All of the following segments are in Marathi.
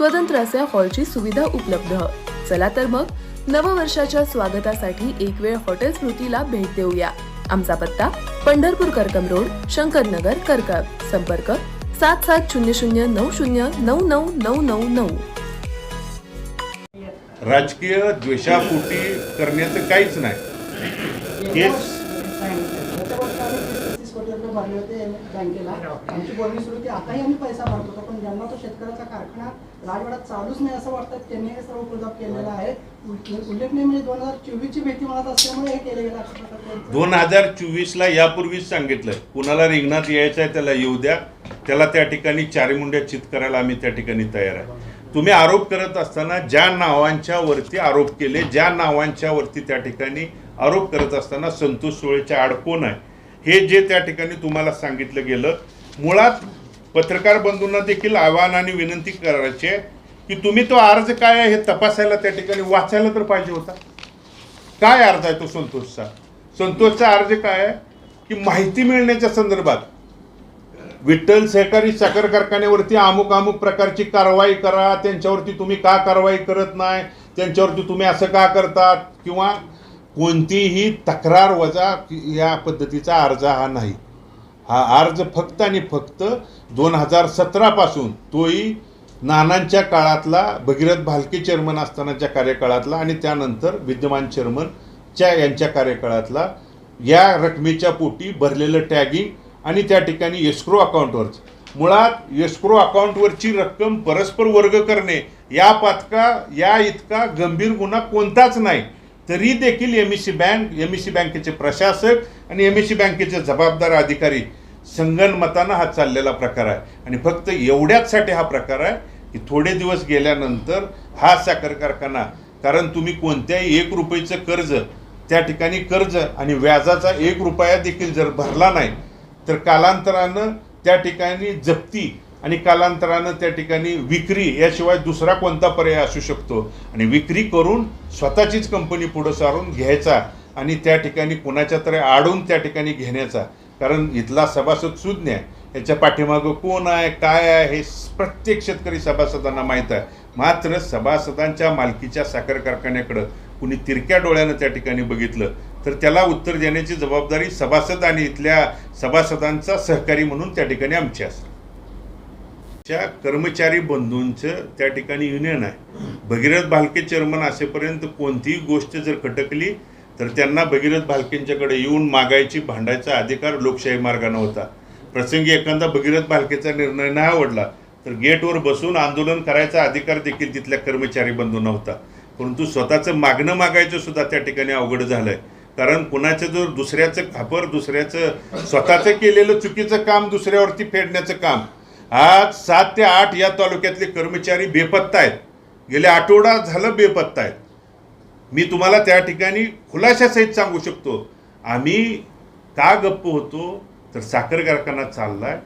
स्वतंत्र असे हॉलची सुविधा उपलब्ध. चला तर मग नववर्षाच्या स्वागतासाठी एक वेळ हॉटेल स्मृतीला भेट देऊया. आमचा पत्ता पंढरपूर करकम रोड शंकरनगर करकम संपर्क सात सात शून्य शून्य नऊ शून्य नऊ नऊ नऊ नऊ. नऊ राजकीय द्वेषापोटी करण्याचं काहीच नाही हेच तीस कोटी रुपये भरले होते बँकेला. आमची बोलणी सुरू की आताही आम्ही पैसा भरत होतो पण ज्यांना तो शेतकऱ्याचा कारखाना राजवाड्यात चालूच नाही असं वाटतं त्यांनी हे सर्व प्रजाप केलेला आहे. उल्लेखनीय म्हणजे दोन हजार चोवीस ची भीती मनात असल्यामुळे हे केले गेलं दोन हजार चोवीस ला यापूर्वीच सांगितलं कुणाला रिंगणात यायचं आहे त्याला येऊ द्या त्याला त्या ठिकाणी चारीमुंड्या चित करायला आम्ही त्या ठिकाणी तयार आहे. तुम्ही आरोप करत असताना ज्या नावांच्या वरती आरोप केले ज्या नावांच्या वरती त्या ठिकाणी आरोप करत असताना संतोष सोळेच्या आड कोण आहे? हे जे त्या ठिकाणी तुम्हाला सांगितलं गेलं मुळात पत्रकार बंधूंना देखील आव्हान आणि विनंती करायची आहे की तुम्ही तो अर्ज काय आहे हे तपासायला त्या ठिकाणी वाचायला तर पाहिजे होता. काय अर्ज आहे तो संतोषचा? संतोषचा अर्ज काय आहे की माहिती मिळण्याच्या संदर्भात विठ्ठल सहकारी साखर कारखान्यावरती अमुक अमुक प्रकारची कारवाई करा त्यांच्यावरती तुम्ही का कारवाई करत नाही त्यांच्यावरती तुम्ही असं का करतात? किंवा कोणतीही तक्रार वजा या पद्धतीचा अर्ज हा नाही. हा अर्ज फक्त आणि फक्त दोन हजार सतरापासून तोही नानांच्या काळातला भगीरथ भालके चेअरमन असतानाच्या कार्यकाळातला आणि त्यानंतर विद्यमान चेअरमनच्या यांच्या कार्यकाळातला या रकमेच्या पोटी भरलेलं टॅगिंग आणि त्या ठिकाणी एस्क्रो अकाउंटवरच मुळात एस्क्रो अकाउंटवरची रक्कम परस्पर वर्ग करणे या पातका या इतका गंभीर गुन्हा कोणताच नाही. तरी देखील M C bank M C बँकेचे प्रशासक आणि एम सी बँकेचे जबाबदार अधिकारी संगणमतानं हा चाललेला प्रकार आहे. आणि फक्त एवढ्याचसाठी हा प्रकार आहे की थोडे दिवस गेल्यानंतर हा साखर कारखाना कारण तुम्ही कोणत्याही एक रुपयेचं कर्ज त्या ठिकाणी कर्ज आणि व्याजाचा एक रुपया देखील जर भरला नाही तर कालांतरानं त्या ठिकाणी जप्ती आणि कालांतरानं त्या ठिकाणी विक्री याशिवाय दुसरा कोणता पर्याय असू शकतो. आणि विक्री करून स्वतःचीच कंपनी पुढं सारून घ्यायचा आणि त्या ठिकाणी कुणाच्या तरी आडून त्या ठिकाणी घेण्याचा. कारण इथला सभासद सुज्ञ आहे. याच्या पाठीमागं कोण आहे काय आहे हे प्रत्येक शेतकरी सभासदांना माहीत आहे. मात्र सभासदांच्या मालकीच्या साखर कारखान्याकडं कुणी तिरक्या डोळ्यानं त्या ठिकाणी बघितलं तर त्याला उत्तर देण्याची जबाबदारी सभासद आणि इथल्या सभासदांचा सहकारी म्हणून त्या ठिकाणी आमची असते. च्या कर्मचारी बंधूंचं त्या ठिकाणी युनियन आहे. भगीरथ भालके चेअरमन असेपर्यंत कोणतीही गोष्ट जर खटकली तर त्यांना भगीरथ भालकेंच्याकडे येऊन मागायची भांडायचा अधिकार लोकशाही मार्गाने होता. प्रसंगी एखादा भगीरथ भालकेचा निर्णय नाही आवडला तर गेटवर बसून आंदोलन करायचा अधिकार देखील तिथल्या कर्मचारी बंधूंना होता. परंतु स्वतःचं मागणं मागायचं सुद्धा त्या ठिकाणी अवघड झालंय. कारण कुणाचं जर दुसऱ्याचं खापर दुसऱ्याचं स्वतःचं केलेलं चुकीचं काम दुसऱ्यावरती फेडण्याचं काम आज सात ते आठ या तालुक्यातले कर्मचारी बेपत्ता आहेत. गेले आठवडा झालं बेपत्ता आहेत. मी तुम्हाला त्या ठिकाणी खुलाशासहित सांगू शकतो आम्ही का गप्प होतो? तर साखर कारखाना चाललाय.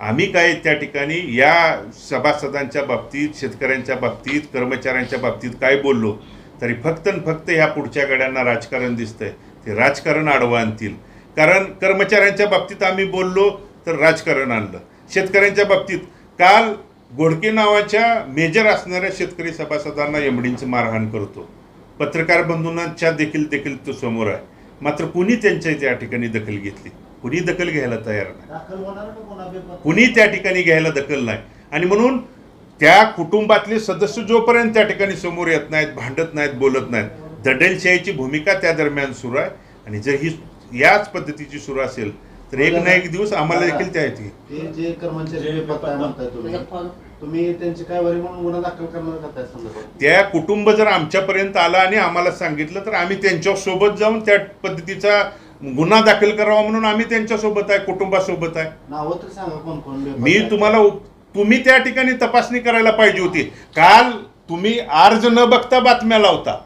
आम्ही काय त्या ठिकाणी या सभासदांच्या बाबतीत शेतकऱ्यांच्या बाबतीत कर्मचाऱ्यांच्या बाबतीत काय बोललो? तरी फक्त आणि फक्त ह्या पुढच्या गड्यांना राजकारण दिसतंय. ते राजकारण आडवं आणतील. कारण कर्मचाऱ्यांच्या बाबतीत आम्ही बोललो तर राजकारण आणलं. शेतकऱ्यांच्या बाबतीत. काल घोडके नावाच्या मेजर असणाऱ्या शेतकरी सभासदांना एमडींचं मारहाण करतो. पत्रकार बंधूंच्या देखील देखील तो समोर आहे. मात्र कुणी त्यांच्या त्या ठिकाणी दखल घेतली? कुणी दखल घ्यायला तयार नाही? कुणी त्या ठिकाणी घ्यायला दखल नाही? आणि म्हणून त्या कुटुंबातले सदस्य जोपर्यंत त्या ठिकाणी समोर येत नाहीत भांडत नाहीत बोलत नाहीत दडलशाहीची भूमिका त्या दरम्यान सुरू आहे. आणि जर ही याच पद्धतीची सुरू असेल तर एक ना एक दिवस आम्हाला देखील त्या येते ते जे कर्मचारी बेपत्ता म्हणताय तुम्ही? तुम्ही त्यांची काय वरी म्हणून गुन्हा दाखल करणार का त्या संदर्भात? त्या कुटुंब जर आमच्यापर्यंत आलं आणि आम्हाला सांगितलं तर आम्ही त्यांच्यासोबत जाऊन त्या पद्धतीचा गुन्हा दाखल करावा म्हणून आम्ही त्यांच्यासोबत आहे कुटुंबासोबत आहे. नावं तर सांगा कोण कोण बेपत्ता मी आहे. तुम्हाला उप- तुम्ही त्या ठिकाणी तपासणी करायला पाहिजे होती. काल तुम्ही अर्ज न बघता बातम्या लावता.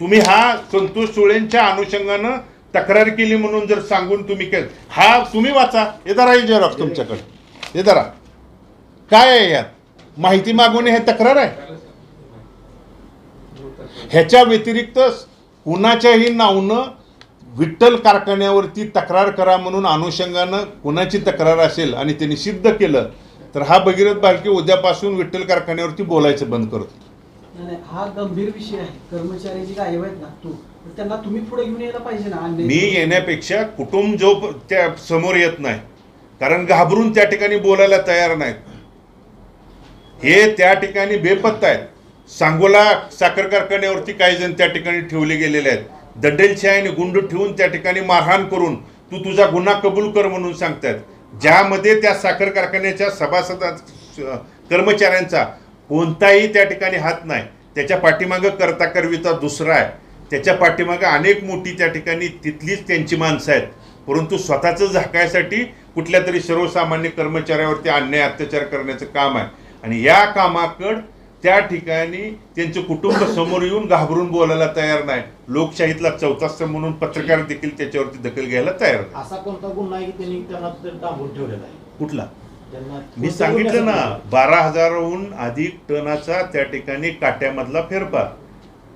तुम्ही हा संतोष सुळेंच्या अनुषंगानं तक्रार केली म्हणून जर सांगून तुम्ही केलं हा तुम्ही वाचा. हे धरा हे तुमच्याकडे. हे धरा काय आहे यात? माहिती मागवणे हे तक्रार आहे? ह्याच्या व्यतिरिक्त कुणाच्याही नावनं विठ्ठल कारखान्यावरती तक्रार करा म्हणून अनुषंगानं कुणाची तक्रार असेल आणि त्यांनी सिद्ध केलं तर हा भगीरथ बालके उद्यापासून विठ्ठल कारखान्यावरती बोलायचं बंद करतो. नाही, हा गंभीर विषय आहे. कर्मचारी जे गायब आहेत ना तू तर त्यांना तुम्ही पुढे घेऊन यायला पाहिजे ना मी येण्यापेक्षा कुटुंब जो त्या समोर येत नाही कारण घाबरून त्या ठिकाणी बोलायला तयार नाहीत. हे त्या ठिकाणी बेपत्ता आहेत. सांगोला साखर कारखान्यावरती काही जण त्या ठिकाणी ठेवले गेलेले आहेत. दंडेलशाहीने गुंड ठेवून त्या ठिकाणी मारहाण करून तू तुझा गुन्हा कबूल कर म्हणून सांगतायत. ज्यामध्ये त्या साखर कारखान्याच्या सभासदा कर्मचाऱ्यांचा कोणताही त्या ठिकाणी हात नाही. त्याच्या पाठीमागं करता करविता दुसरा आहे. त्याच्या पाठीमागं अनेक मोठी त्या ठिकाणी तिथलीच त्यांची माणसं आहेत. परंतु स्वतःचं झाकायसाठी कुठल्या तरी सर्वसामान्य कर्मचाऱ्यावरती अन्याय अत्याचार करण्याचं काम आहे. आणि या कामाकड त्या ठिकाणी त्यांचं कुटुंब समोर येऊन घाबरून बोलायला तयार नाही. लोकशाहीतला चौथा स्तंभ म्हणून पत्रकार देखील त्याच्यावरती दखल घ्यायला तयार नाही. असा कोणता गुन्हा आहे की त्यांनी त्यांना ते डांबून ठेवलेला आहे? कुठला? मी सांगितलं ना बारा हजारहून अधिक टनाचा त्या ठिकाणी काट्यामधला फेरफार.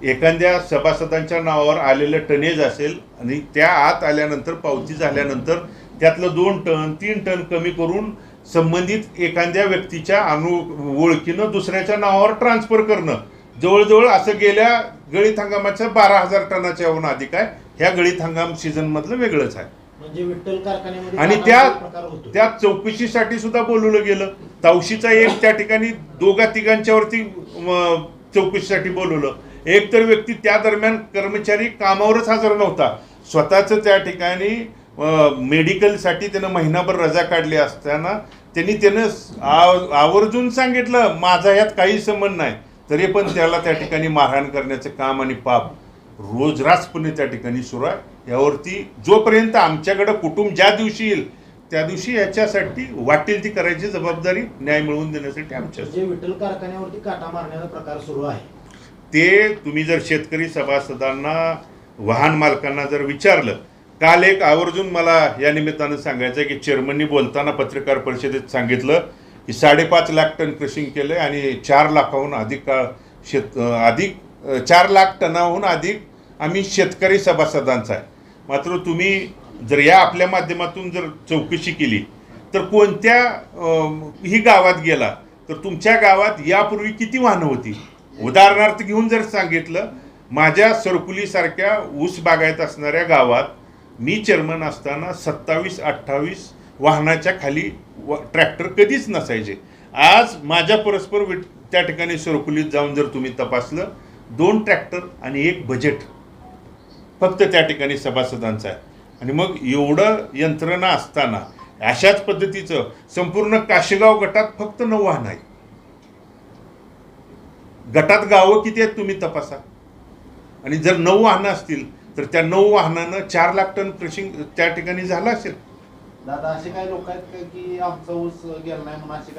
एखाद्या सभासदांच्या नावावर आलेलं टनेज असेल आणि त्या आत आल्यानंतर पावती झाल्यानंतर त्यातलं दोन टन तीन टन कमी करून संबंधित एखाद्या व्यक्तीच्या अनु ओळखीनं दुसऱ्याच्या नावावर ट्रान्सफर करणं. जवळजवळ असं गेल्या गळीत हंगामाच्या बारा हजार टनाच्याहून अधिक आहे. ह्या गळीत हंगाम सीझन मधलं वेगळंच आहे. म्हणजे विठ्ठल कारखान्यामध्ये आणि त्या प्रकार होतो त्या चौकशीसाठी सुद्धा बोलवलं गेलं. तावशीचा एक त्या ठिकाणी दोघा तिघांच्यावरती चौकशीसाठी बोलवलं. एक तर व्यक्ती त्या दरम्यान कर्मचारी कामावरच हजर नव्हता. स्वतःच त्या ठिकाणी मेडिकलसाठी त्यानं महिनाभर रजा काढली असताना त्यांनी त्यानं आव- आवर्जून सांगितलं माझा यात काही संबंध नाही. तरी पण त्याला त्या ठिकाणी मारहाण करण्याचं काम आणि पाप रोजरासपणे त्या ठिकाणी सुरू आहे. यावरती जोपर्यंत आमच्याकडं कुटुंब ज्या दिवशी येईल त्या दिवशी याच्यासाठी वाटेल ती करायची जबाबदारी न्याय मिळवून देण्यासाठी आमच्या विठ्ठल कारखान्यावरती काटा मारण्याचा प्रकार सुरू आहे. ते तुम्ही जर शेतकरी सभासदांना वाहन मालकांना जर विचारलं काल एक आवर्जून मला या निमित्तानं सांगायचं आहे की चेअरमननी बोलताना पत्रकार परिषदेत सांगितलं की साडेपाच लाख टन क्रशिंग केलंय आणि चार लाखाहून अधिक काळ शेत अधिक चार लाख टनाहून अधिक आम्ही शेतकरी सभासदांचा आहे. मात्र तुम्ही जर या आपल्या माध्यमातून जर चौकशी केली तर कोणत्या ही गावात गेला तर तुमच्या गावात यापूर्वी किती वाहनं होती? उदाहरणार्थ घेऊन जर सांगितलं माझ्या सरकुलीसारख्या ऊस बागायत असणाऱ्या गावात मी चेअरमन असताना सत्तावीस अठ्ठावीस वाहनाच्या खाली व ट्रॅक्टर कधीच नसायचे. आज माझ्या परस्पर त्या ठिकाणी सरकुलीत जाऊन जर तुम्ही तपासलं दोन ट्रॅक्टर आणि एक बजेट फक्त त्या ठिकाणी सभासदांचा आहे. आणि मग एवढं यंत्रणा असताना अशाच पद्धतीचं संपूर्ण काशेगाव गटात फक्त नऊ वाहन आहे गटात गावं किती आहेत तुम्ही तपासा. आणि जर नऊ वाहनं असतील तर त्या नऊ वाहनानं चार लाख टन क्रशिंग त्या ठिकाणी झालं असेल. दादा असे काही लोक आहेत की आमचा ऊस गेला नाही म्हणून असे